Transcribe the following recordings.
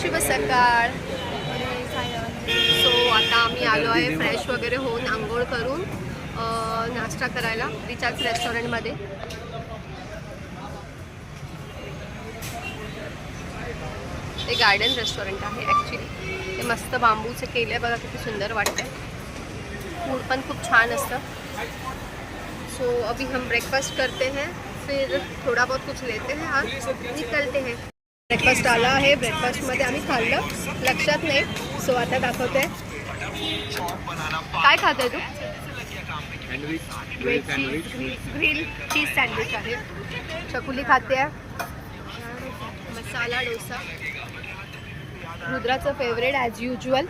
शुभ सकाळ. सो आता आम्ही आलो आहे फ्रेश वगैरे होऊन आंघोळ करून नाश्ता करायला रिचार्ज रेस्टॉरंटमध्ये ते गार्डन रेस्टॉरंट आहे ॲक्च्युली ते मस्त बांबूचं केलं आहे बघा किती सुंदर वाटतं फूड पण खूप छान असतं. सो अभी हम ब्रेकफास्ट करते हैं फिर थोड़ा बहुत कुछ लेते हैं और निकलते हैं. ब्रेकफास्ट आला आहे. ब्रेकफास्टमध्ये आम्ही खाल्लं. लक्षात नाही. सो आता दाखवते. काय खाते तू? ग्रिल चीज सँडविच आहे. चकुली खाते. आहे मसाला डोसा. रुद्राचं फेवरेट ॲज युजल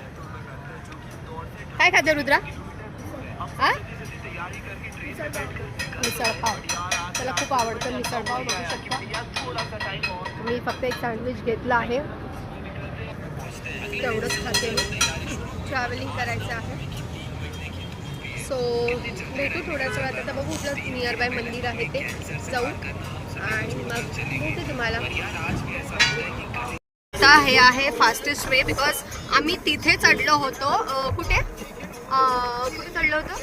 काय खाते रुद्रा? हा? मिसळपाव त्याला खूप आवडतं मिसळपाव बघू शकता. मी फक्त एक सँडविच घेतला आहे. तेवढंच खाते मी. ट्रॅव्हलिंग करायचं आहे. सो भेटू थोड्याच वेळात. आता बघू कुठलं नियर बाय मंदिर आहे ते. जाऊ. आणि मग भेटू तुम्हाला. आता हे आहे फास्टेस्ट वे बिकॉज आम्ही तिथे चढलो होतो. कुठे? कुठे चढलो होतो?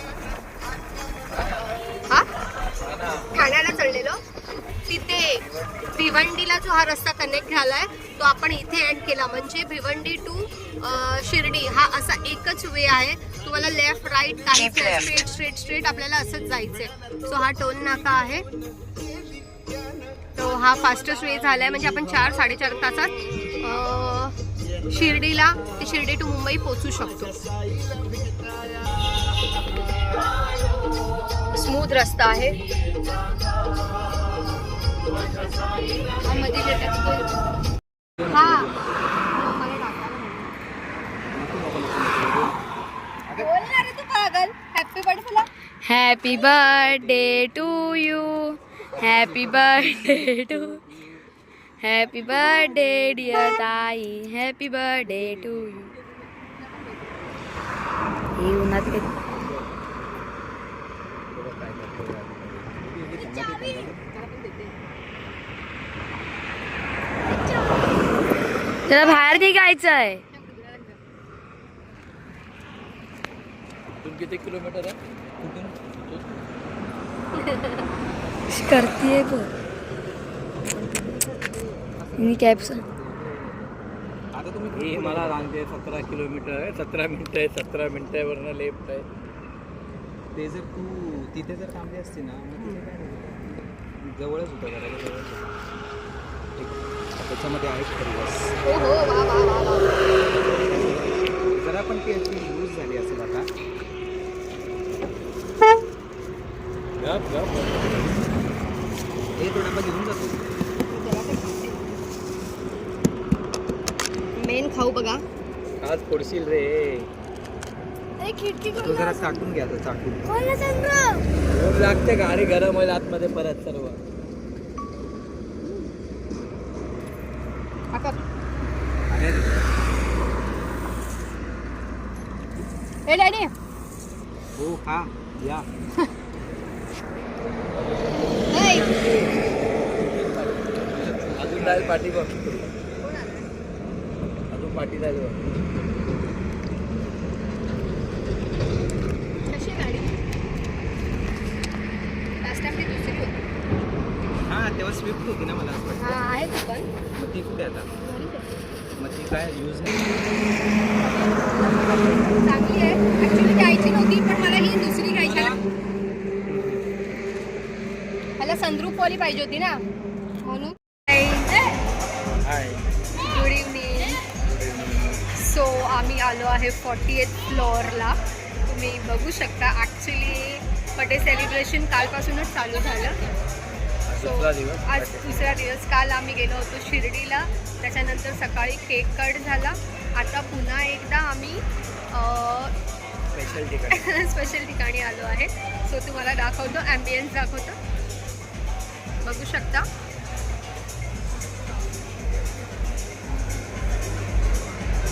ठाण्याला चढलेलो. तिथे भिवंडीला जो हा रस्ता कनेक्ट झालाय तो आपण इथे एंड केला. म्हणजे भिवंडी टू शिर्डी हा असा एकच वे आहे. तुम्हाला लेफ्ट राईट काही स्ट्रेट स्ट्रेट स्ट्रेट आपल्याला असंच जायचंय. सो हा टोल नाका आहे. तो हा फास्टेस्ट वे झालाय. म्हणजे आपण चार साडेचार तासात शिर्डीला ते शिर्डी टू मुंबई पोचू शकतो. स्मूथ रस्ता आहे. Happy birthday to you happy birthday to happy birthday dear ताई हॅपी बर्थडे टू यू हे उन्हात त्याला बाहेर नाही जायचं आहे. तुम किती किलोमीटर आहे? कुठून? करते मी कॅबचा आता तुम्ही हे मला सांगते सतरा किलोमीटर आहे सतरा मिनटं आहे सतरा मिनटं आहे वरनं लेफ्ट आहे. ते जर तू तिथे जर थांबली असती ना. जवळच होतं घराला जवळच होतं. त्याच्यामध्ये आहे परिवास हो हो जरा पण ती अशी लूज झाली असेल आता. हे थोडा घेऊन जातो. मेन खाऊ बघा. आज पडशील रे. खिडकी तो जरा चाटून घ्या चाटून. लागते गाडी गरम होईल आतमध्ये परत सर्व. हे डॅडी. हो हा या. अजून जाईल पाठी बघ. अजून पाठी जाईल बघ. हा तेव्हा स्विफ्ट होती ना मला असं वाटतं हा आहे ती पण मग ती कुठे आता घरीच आहे. मग ती काय यूज नाही. चांगली आहे. ऍक्च्युली घ्यायची नव्हती पण मला ही दुसरी घ्यायची. मला संद्रूपवाली पाहिजे होती ना. म्हणून हाय गुड इव्हनिंग सो आम्ही आलो आहे फॉर्टी एथ फ्लोअरला तुम्ही बघू शकता. ॲक्च्युली बर्थडे सेलिब्रेशन कालपासूनच चालू झालं. दुसरा दिवस. आज दुसरा दिवस. काल आम्ही गेलो होतो शिर्डीला. त्याच्यानंतर सकाळी केक कट झाला. आता पुन्हा एकदा आम्ही स्पेशल ठिकाण. स्पेशल ठिकाणी आलो आहे. सो तुम्हाला दाखवतो ॲम्बियन्स दाखवतो. बघू शकता.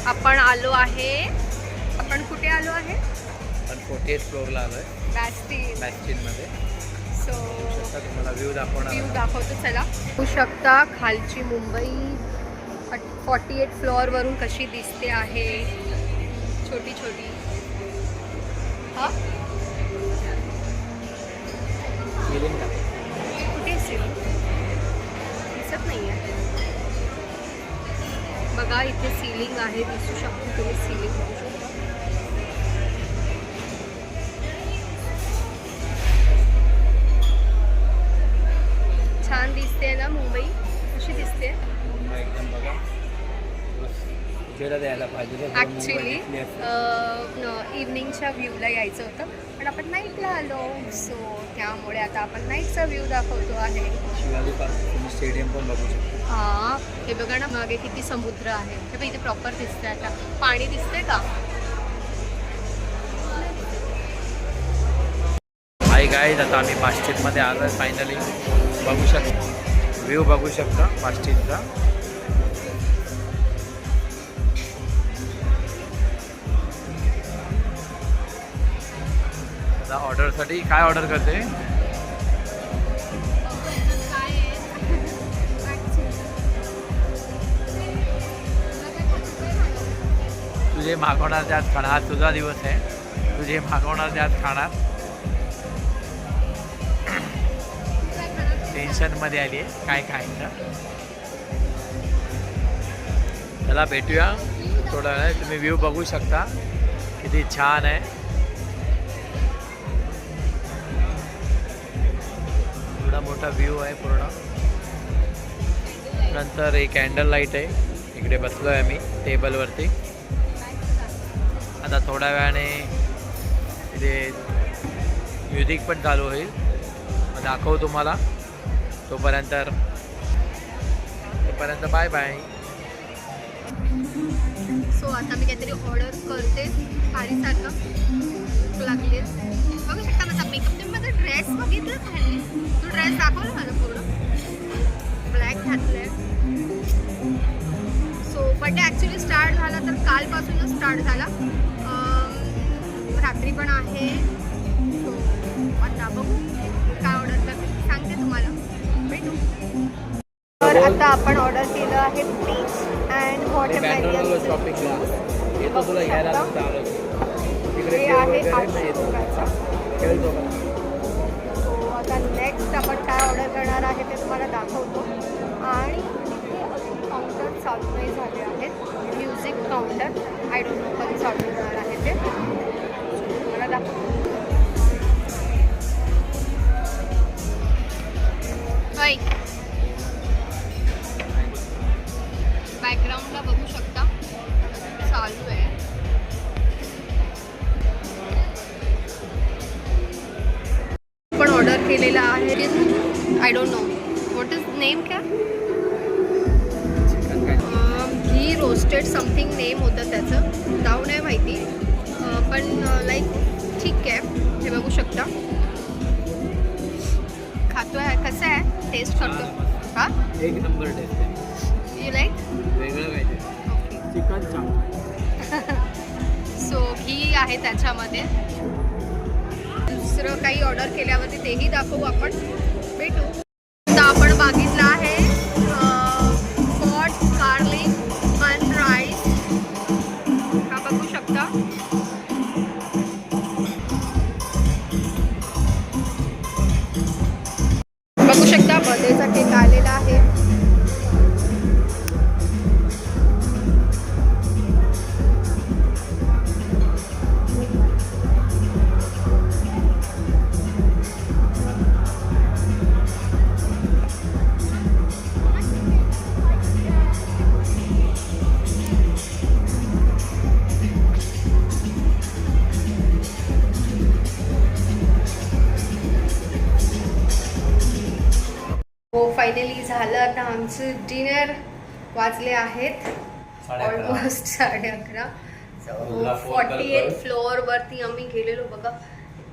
आपण आलो आहे. आपण कुठे आलो आहे? पण फोर्टी एट फ्लोअरला आलोय बॅस्टीन बॅस्टिनमध्ये दाखवतो चला. बघू खालची मुंबई फॉर्टी एट फ्लोअरवरून कशी दिसते आहे. छोटी छोटी. हा. कुठे असेल दिसत नाही बघा सिलिंग सिलिंग उजेडा द्यायला पाहिजे ॲक्च्युली. इव्हनिंगच्या व्ह्यूला यायचं होतं पण आपण नाईटला आलो सो त्यामुळे आता आपण नाईटचा व्ह्यू दाखवतो आहे. शिवाजी पार्क स्टेडियम पण बघू शकता. हा हे बघा ना मागे किती समुद्र आहे. हे बघ इथे प्रॉपर दिसतंय आता. पाणी दिसतंय का? हाय गाईज आता आम्ही पाश्चितमध्ये आलो आहे फायनली बघू शकता. व्ह्यू बघू शकता पाश्चितचा आता ऑर्डरसाठी काय ऑर्डर करते? तुझे मागवणार त्यात खाणार हा तुझा दिवस आहे. तुझे मागवणार त्यात खाणार टेन्शनमध्ये आली आहे. काय खायचं? चला भेटूया. थोडा वेळ तुम्ही व्ह्यू बघू शकता. किती छान आहे. एवढा मोठा व्ह्यू आहे पूर्ण नंतर एक कॅन्डल लाइट आहे इकडे बसलो आहे आम्ही टेबलवरती आता थोड्या वेळाने इथे म्युझिक पण चालू होईल। मग दाखवू तुम्हाला। तोपर्यंत तोपर्यंत बाय बाय सो आता मी काहीतरी ऑर्डर करते. खारीसारखं लागली बघू शकता ड्रेस बघितला खाली तो ड्रेस दाखवला माझा पूर्ण? ब्लॅक घातलाय. सो बड्डे ॲक्च्युली स्टार्ट झाला तर कालपासूनच स्टार्ट झाला. रात्री पण आहे. सो आता बघू. काय ऑर्डर करते सांगते तुम्हाला. भेटू. तर आता आपण ऑर्डर केलं आहे पीच अँड वॉटरमेलन शॉपिंगला येतो तुला घ्यायला हे आहे वगैरे करणार आहे ते तुम्हाला दाखवतो. आणि तिथे अजून काउंटर चालू नाही झाले आहेत. Music counter I don't know कधी चालू होणार आहे ते. ऑर्डर केलेला आहे. I don't know what is name काय? घी रोस्टेड समथिंग नेम होतं त्याचं. नाव नाही माहिती. पण लाईक ठीक आहे. हे बघू शकता. खातो आहे. कसं आहे? टेस्ट करतो हां? एक नंबर टेस्ट यू लाईक वेगळं ओके चिकन सो घी आहे त्याच्यामध्ये. दुसरं काही ऑर्डर केल्यावरती तेही दाखवू आपण. भेटू. आता आपण मागितलं आहे. फायनली झालं आता आमचं डिनर वाजले आहेत. ऑलमोस्ट साडे अकरा. Forty eight. फ्लोअरवरती आम्ही गेलेलो. बघा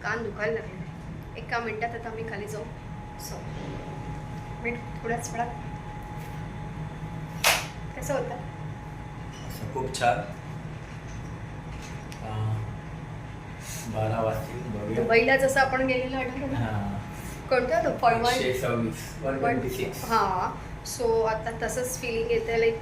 कान दुखायला लागले. एका मिनिटात आता आम्ही खाली जाऊ. सो मिनिट थोड्याच वेळात. कसं होतं? खूप छान. बारा वाजतील. दुबईला जसं आपण गेलेलो हां. कोणतं तो एकशे पॉईंट सव्वीस वन ट्वेंटी सिक्स हां. सो आता तसंच फिलिंग येतं लाईक